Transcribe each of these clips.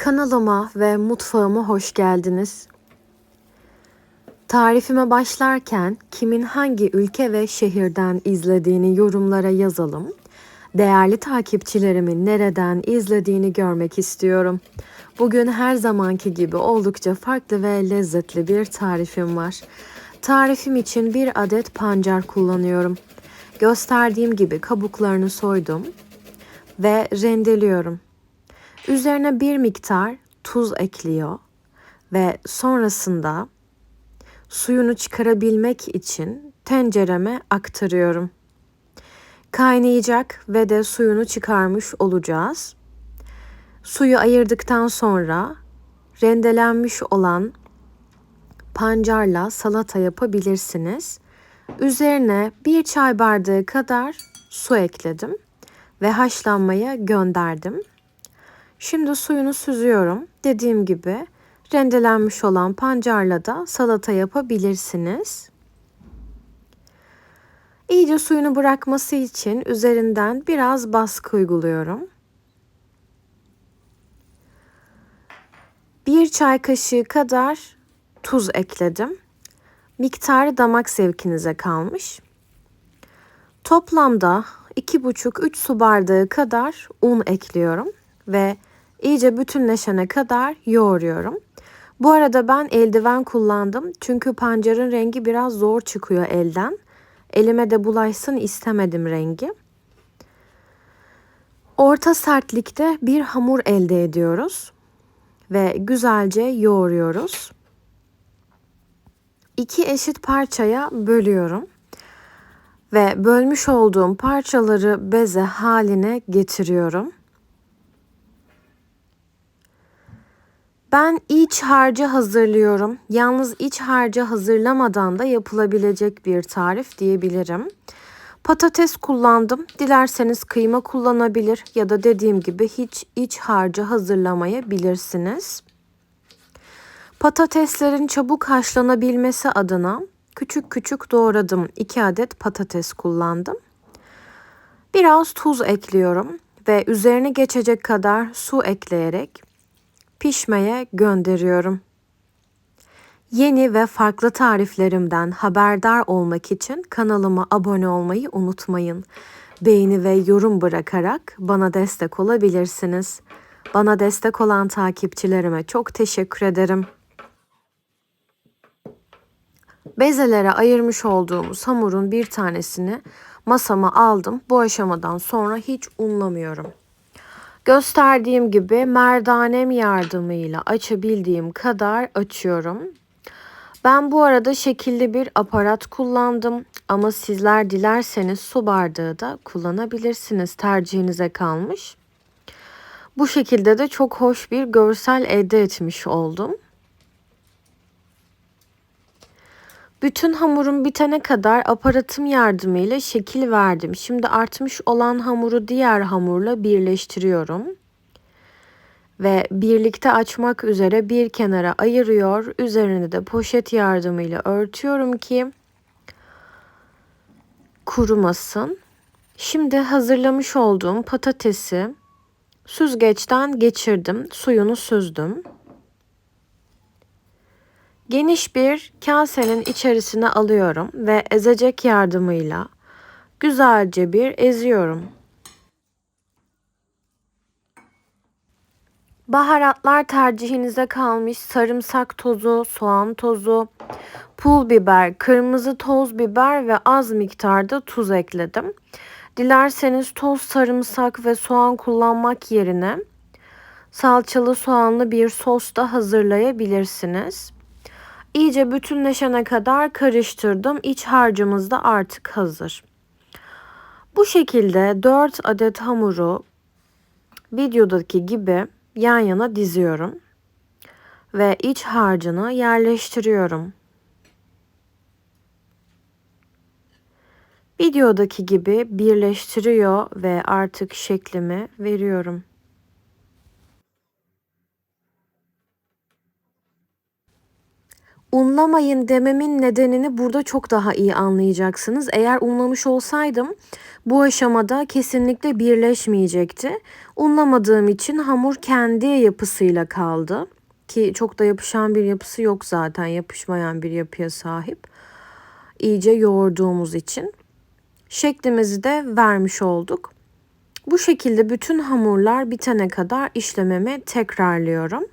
Kanalıma ve mutfağıma hoş geldiniz. Tarifime başlarken kimin hangi ülke ve şehirden izlediğini yorumlara yazalım. Değerli takipçilerimin nereden izlediğini görmek istiyorum. Bugün her zamanki gibi oldukça farklı ve lezzetli bir tarifim var. Tarifim için bir adet pancar kullanıyorum. Gösterdiğim gibi kabuklarını soydum ve rendeliyorum. Üzerine bir miktar tuz ekliyor ve sonrasında suyunu çıkarabilmek için tencereme aktarıyorum. Kaynayacak ve de suyunu çıkarmış olacağız. Suyu ayırdıktan sonra rendelenmiş olan pancarla salata yapabilirsiniz. Üzerine bir çay bardağı kadar su ekledim ve haşlanmaya gönderdim. Şimdi suyunu süzüyorum. Dediğim gibi rendelenmiş olan pancarla da salata yapabilirsiniz. İyice suyunu bırakması için üzerinden biraz baskı uyguluyorum. Bir çay kaşığı kadar tuz ekledim. Miktarı damak zevkinize kalmış. Toplamda 2,5-3 su bardağı kadar un ekliyorum ve iyice bütünleşene kadar yoğuruyorum. Bu arada ben eldiven kullandım çünkü pancarın rengi biraz zor çıkıyor elden. Elime de bulaşsın istemedim rengi. Orta sertlikte bir hamur elde ediyoruz ve güzelce yoğuruyoruz. İki eşit parçaya bölüyorum ve bölmüş olduğum parçaları beze haline getiriyorum. Ben iç harcı hazırlıyorum. Yalnız iç harcı hazırlamadan da yapılabilecek bir tarif diyebilirim. Patates kullandım. Dilerseniz kıyma kullanabilir ya da dediğim gibi hiç iç harcı hazırlamayabilirsiniz. Patateslerin çabuk haşlanabilmesi adına küçük küçük doğradım. 2 adet patates kullandım. Biraz tuz ekliyorum ve üzerine geçecek kadar su ekleyerek pişmeye gönderiyorum. Yeni ve farklı tariflerimden haberdar olmak için kanalıma abone olmayı unutmayın. Beğeni ve yorum bırakarak bana destek olabilirsiniz. Bana destek olan takipçilerime çok teşekkür ederim. Bezelere ayırmış olduğumuz hamurun bir tanesini masama aldım. Bu aşamadan sonra hiç unlamıyorum. Gösterdiğim gibi merdanem yardımıyla açabildiğim kadar açıyorum. Ben bu arada şekilli bir aparat kullandım ama sizler dilerseniz su bardağı da kullanabilirsiniz. Tercihinize kalmış. Bu şekilde de çok hoş bir görsel elde etmiş oldum. Bütün hamurum bitene kadar aparatım yardımıyla şekil verdim. Şimdi artmış olan hamuru diğer hamurla birleştiriyorum. Ve birlikte açmak üzere bir kenara ayırıyor. Üzerini de poşet yardımıyla örtüyorum ki kurumasın. Şimdi hazırlamış olduğum patatesi süzgeçten geçirdim. Suyunu süzdüm. Geniş bir kasenin içerisine alıyorum ve ezecek yardımıyla güzelce bir eziyorum. Baharatlar tercihinize kalmış. Sarımsak tozu, soğan tozu, pul biber, kırmızı toz biber ve az miktarda tuz ekledim. Dilerseniz toz sarımsak ve soğan kullanmak yerine salçalı soğanlı bir sos da hazırlayabilirsiniz. İyice bütünleşene kadar karıştırdım. İç harcımız da artık hazır. Bu şekilde 4 adet hamuru videodaki gibi yan yana diziyorum ve iç harcını yerleştiriyorum. Videodaki gibi birleştiriyor ve artık şeklimi veriyorum. Unlamayın dememin nedenini burada çok daha iyi anlayacaksınız. Eğer unlamış olsaydım bu aşamada kesinlikle birleşmeyecekti. Unlamadığım için hamur kendi yapısıyla kaldı. Ki çok da yapışan bir yapısı yok zaten. Yapışmayan bir yapıya sahip. İyice yoğurduğumuz için. Şeklimizi de vermiş olduk. Bu şekilde bütün hamurlar bitene kadar işlememi tekrarlıyorum.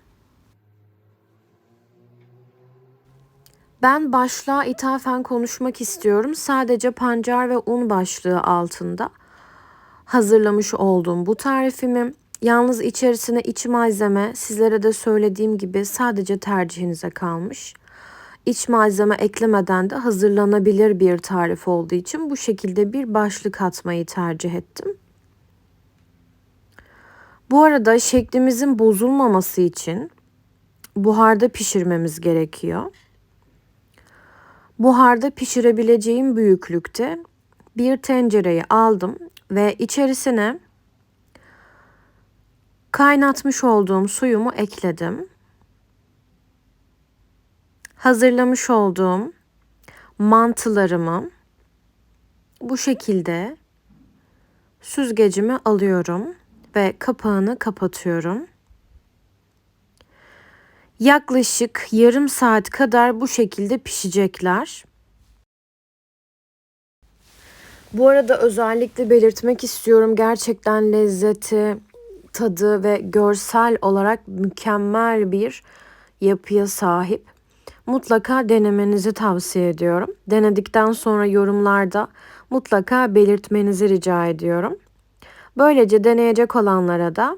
Ben başlığa ithafen konuşmak istiyorum. Sadece pancar ve un başlığı altında hazırlamış olduğum bu tarifimi. Yalnız içerisine iç malzeme sizlere de söylediğim gibi sadece tercihinize kalmış. İç malzeme eklemeden de hazırlanabilir bir tarif olduğu için bu şekilde bir başlık atmayı tercih ettim. Bu arada şeklimizin bozulmaması için buharda pişirmemiz gerekiyor. Buharda pişirebileceğim büyüklükte bir tencereyi aldım ve içerisine kaynatmış olduğum suyumu ekledim. Hazırlamış olduğum mantılarımı bu şekilde süzgecime alıyorum ve kapağını kapatıyorum. Yaklaşık yarım saat kadar bu şekilde pişecekler. Bu arada özellikle belirtmek istiyorum gerçekten lezzeti, tadı ve görsel olarak mükemmel bir yapıya sahip. Mutlaka denemenizi tavsiye ediyorum. Denedikten sonra yorumlarda mutlaka belirtmenizi rica ediyorum. Böylece deneyecek olanlara da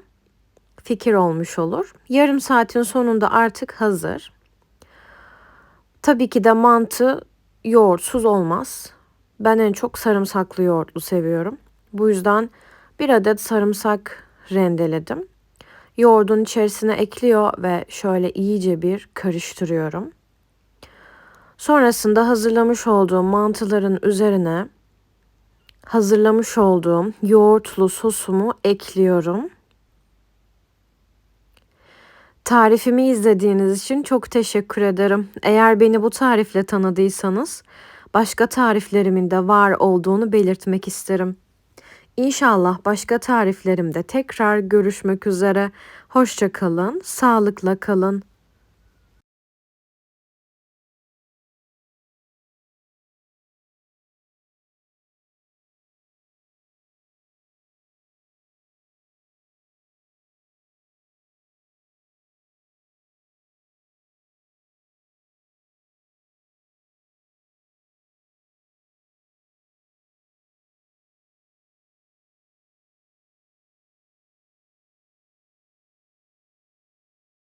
fikir olmuş olur. Yarım saatin sonunda artık hazır. Tabii ki de mantı yoğurtsuz olmaz. Ben en çok sarımsaklı yoğurtlu seviyorum. Bu yüzden bir adet sarımsak rendeledim. Yoğurdun içerisine ekliyor ve şöyle iyice bir karıştırıyorum. Sonrasında hazırlamış olduğum mantıların üzerine hazırlamış olduğum yoğurtlu sosumu ekliyorum. Tarifimi izlediğiniz için çok teşekkür ederim. Eğer beni bu tarifle tanıdıysanız başka tariflerimin de var olduğunu belirtmek isterim. İnşallah başka tariflerimde tekrar görüşmek üzere. Hoşça kalın, sağlıkla kalın.